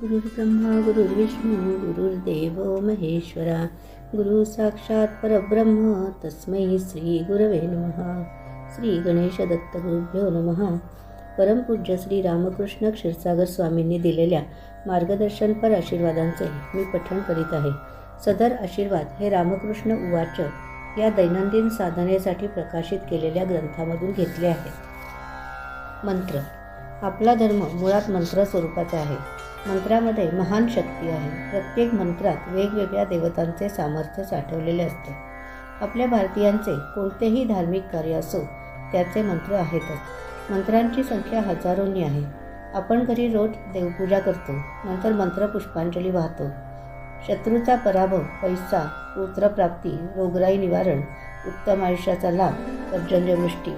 गुरुर्ब्रह्मा गुरुर्विष्णू गुरुर्देव महेश्वरा गुरु साक्षात परब्रह्म तस्मै श्री गुरवे नमः. श्री गणेश दत्त गुरुभ्यो नमः. परमपूज्य श्री रामकृष्ण क्षीरसागर स्वामींनी दिलेल्या मार्गदर्शनपर आशीर्वादांचे मी पठण करीत आहे. सदर आशीर्वाद हे रामकृष्ण उवाच या दैनंदिन साधनेसाठी प्रकाशित केलेल्या ग्रंथामधून घेतले आहेत. मंत्र आपला धर्म मुळात मंत्र स्वरूपाचा आहे. मंत्रामध्ये महान शक्ती आहे. प्रत्येक मंत्रात वेगवेगळ्या देवतांचे सामर्थ्य साठवलेले असते. आपल्या भारतीयांचे कोणतेही धार्मिक कार्य असो त्याचे मंत्र आहेतच. मंत्रांची संख्या हजारोंनी आहे. आपण घरी रोज देवपूजा करतो नंतर मंत्र पुष्पांजली वाहतो. शत्रूचा पराभव पैसा पुत्रप्राप्ती रोगराई निवारण उत्तम आयुष्याचा लाभ पर्जन्यवृष्टी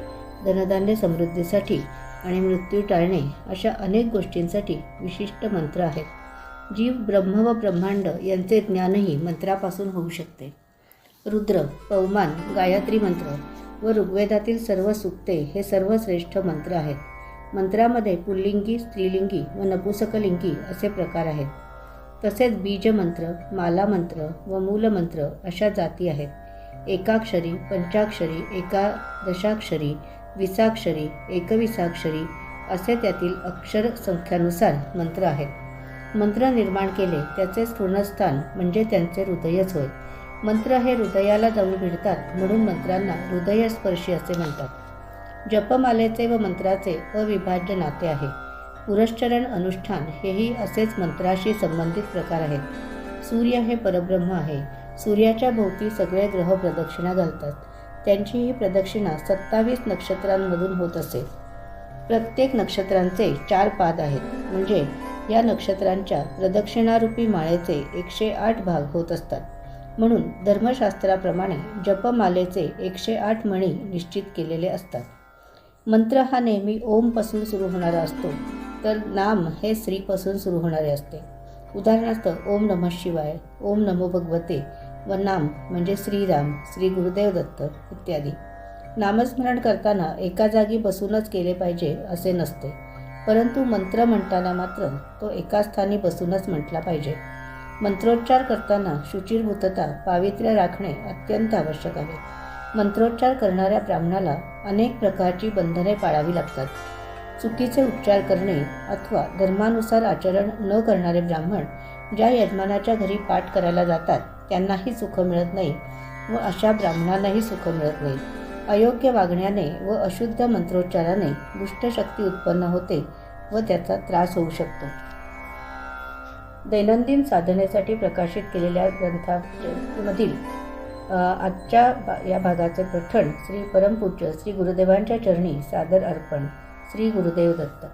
धनधान्य समृद्धीसाठी आणि मृत्यू टाळणे अशा अनेक गोष्टींसाठी विशिष्ट मंत्र आहेत. जीव ब्रह्म व ब्रह्मांड यांचे ज्ञानही मंत्रापासून होऊ शकते. रुद्र पवमान गायत्री मंत्र व ऋग्वेदातील सर्व सुक्ते हे सर्व श्रेष्ठ मंत्र आहेत. मंत्रामध्ये पुल्लिंगी स्त्रीलिंगी व नपुसकलिंगी असे प्रकार आहेत. तसेच बीजमंत्र मालामंत्र व मूलमंत्र अशा जाती आहेत. एकाक्षरी पंचाक्षरी एकादशाक्षरी विसाक्षरी एकविसाक्षरी असे त्यातील अक्षर संख्यानुसार मंत्र आहेत. मंत्र निर्माण केले त्याचे स्थूणस्थान म्हणजे त्यांचे हृदयच होय. मंत्र हे हृदयाला जाऊन भिडतात म्हणून मंत्रांना हृदयस्पर्शी असे म्हणतात. जपमालेचे व मंत्राचे अविभाज्य नाते आहे. पुरश्चरण अनुष्ठान हेही असेच मंत्राशी संबंधित प्रकार आहेत. सूर्य हे परब्रह्म आहे. सूर्याच्या भोवती सगळे ग्रह प्रदक्षिणा घालतात. त्यांची ही प्रदक्षिणा सत्तावीस नक्षत्रांमधून होत असे. प्रत्येक नक्षत्रांचे चार पाद आहेत. म्हणजे या नक्षत्रांच्या प्रदक्षिणारूपी माळेचे एकशे आठ भाग होत असतात. म्हणून धर्मशास्त्राप्रमाणे जपमालेचे एकशे आठ मणी निश्चित केलेले असतात. मंत्र हा नेहमी ओमपासून सुरू होणारा असतो. तर नाम हे श्रीपासून सुरू होणारे असते. उदाहरणार्थ ओम नमः शिवाय ओम नमो भगवते व नाम म्हणजे श्रीराम श्री गुरुदेव दत्त इत्यादी. नामस्मरण करताना एका जागी बसूनच केले पाहिजे असे नसते. परंतु मंत्र म्हणताना मात्र तो एका स्थानी बसूनच म्हटला पाहिजे. मंत्रोच्चार करताना शुचिरभूतता पावित्र्य राखणे अत्यंत आवश्यक आहे. मंत्रोच्चार करणाऱ्या ब्राह्मणाला अनेक प्रकारची बंधने पाळावी लागतात. चुकीचे उच्चार करणे अथवा धर्मानुसार आचरण न करणारे ब्राह्मण ज्या यजमानाच्या घरी पाठ करायला जातात त्यांनाही सुख मिळत नाही व अशा ब्राह्मणांनाही सुख मिळत नाही. अयोग्य वागण्याने व अशुद्ध मंत्रोच्चाराने दुष्टशक्ती उत्पन्न होते व त्याचा त्रास होऊ शकतो. दैनंदिन साधनेसाठी प्रकाशित केलेल्या ग्रंथामधील आजच्या या भागाचे पठण श्री परमपूज्य श्री गुरुदेवांच्या चरणी सादर अर्पण श्री गुरुदेव दत्त.